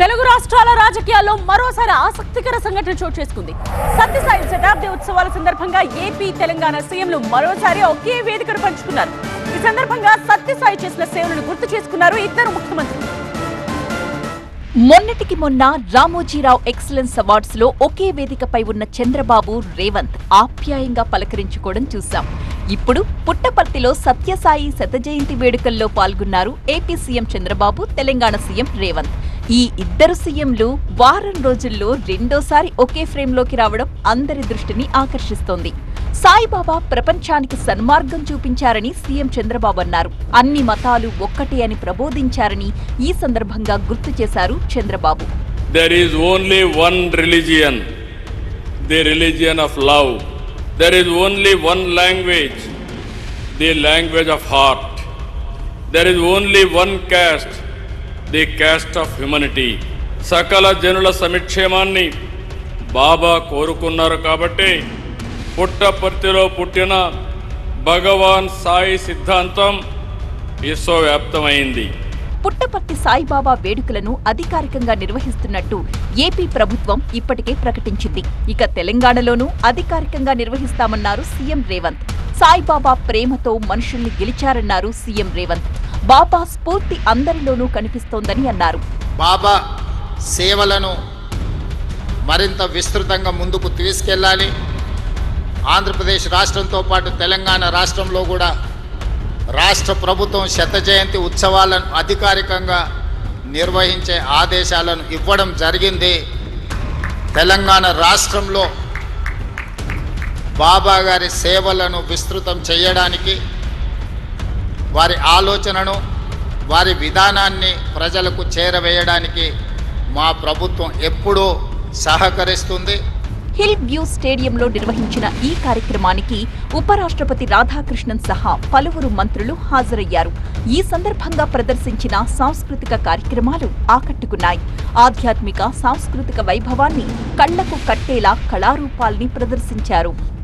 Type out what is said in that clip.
తెలుగు రాష్ట్రాల రాజకీయాల్లో మరోసారి ఆసక్తికర సంఘటన చోటు చేసుకుంది. సత్యసాయి శతాబ్ది ఉత్సవాల సందర్భంగా ఏపీ తెలంగాణ సీఎంలు మరోసారి ఒకే వేదికను పంచుకున్నారు. ఈ సందర్భంగా సత్యసాయి చేసిన సేవలను గుర్తు చేసుకున్నారు ఇద్దరు ముఖ్యమంత్రులు. మొన్నటికి మొన్న రామోజీరావు ఎక్సలెన్స్ అవార్డ్స్లో ఒకే వేదికపై ఉన్న చంద్రబాబు రేవంత్ ఆప్యాయంగా పలకరించుకోవడం చూశాం. ఇప్పుడు పుట్టపర్తిలో సత్యసాయి శతజయంతి వేడుకల్లో పాల్గొన్నారు AP CM Chandrababu Telangana CM Revanth. ఈ ఇద్దరు సీఎంలు వారం రోజుల్లో రెండోసారి ఒకే ఫ్రేమ్లోకి రావడం అందరి దృష్టిని ఆకర్షిస్తోంది. సాయిబాబా ప్రపంచానికి సన్మార్గం చూపించారని సీఎం చంద్రబాబు అన్నారు. అన్ని మతాలు ఒక్కటే అని ప్రబోధించారని ఈ సందర్భంగా గుర్తు చేశారు Chandrababu. There is only one religion the religion of love there is only one language the language of heart. There is only one caste, the caste of humanity. సకల జనుల సమిక్షేమాన్ని బాబా కోరుకున్నారు కాబట్టి పుట్టపర్తిలో పుట్టిన భగవాన్ సాయి సిద్ధాంతం విశ్వవ్యాప్తమైంది. పుట్టపర్తి సాయిబాబా వేడుకలను అధికారికంగా నిర్వహిస్తున్నట్టు ఏపీ ప్రభుత్వం ఇప్పటికే ప్రకటించింది. ఇక తెలంగాణలోనూ అధికారికంగా నిర్వహిస్తామన్నారు సీఎం రేవంత్. సాయిబాబా ప్రేమతో మనుషుల్ని గెలిచారన్నారు సీఎం రేవంత్. బాబా స్ఫూర్తి అందరిలోనూ కనిపిస్తోందని అన్నారు. బాబా సేవలను మరింత విస్తృతంగా ముందుకు తీసుకెళ్ళాలి. ఆంధ్రప్రదేశ్ రాష్ట్రంతో పాటు తెలంగాణ రాష్ట్రంలో కూడా రాష్ట్ర ప్రభుత్వం శత జయంతి ఉత్సవాలను అధికారికంగా నిర్వహించే ఆదేశాలను ఇవ్వడం జరిగింది. తెలంగాణ రాష్ట్రంలో బాబా గారి సేవలను విస్తృతం చేయడానికి వారి ఆలోచనను వారి విధానాన్ని ప్రజలకు చేరవేయడానికి మా ప్రభుత్వం ఎప్పుడూ సహకరిస్తుంది. హిల్ వ్యూ స్టేడియంలో నిర్వహించిన ఈ కార్యక్రమానికి ఉపరాష్ట్రపతి రాధాకృష్ణన్ సహా పలువురు మంత్రులు హాజరయ్యారు. ఈ సందర్భంగా ప్రదర్శించిన సాంస్కృతిక కార్యక్రమాలు ఆకట్టుకున్నాయి. ఆధ్యాత్మిక సాంస్కృతిక వైభవాన్ని కళ్ళకు కట్టేలా కళారూపాల్ని ప్రదర్శించారు.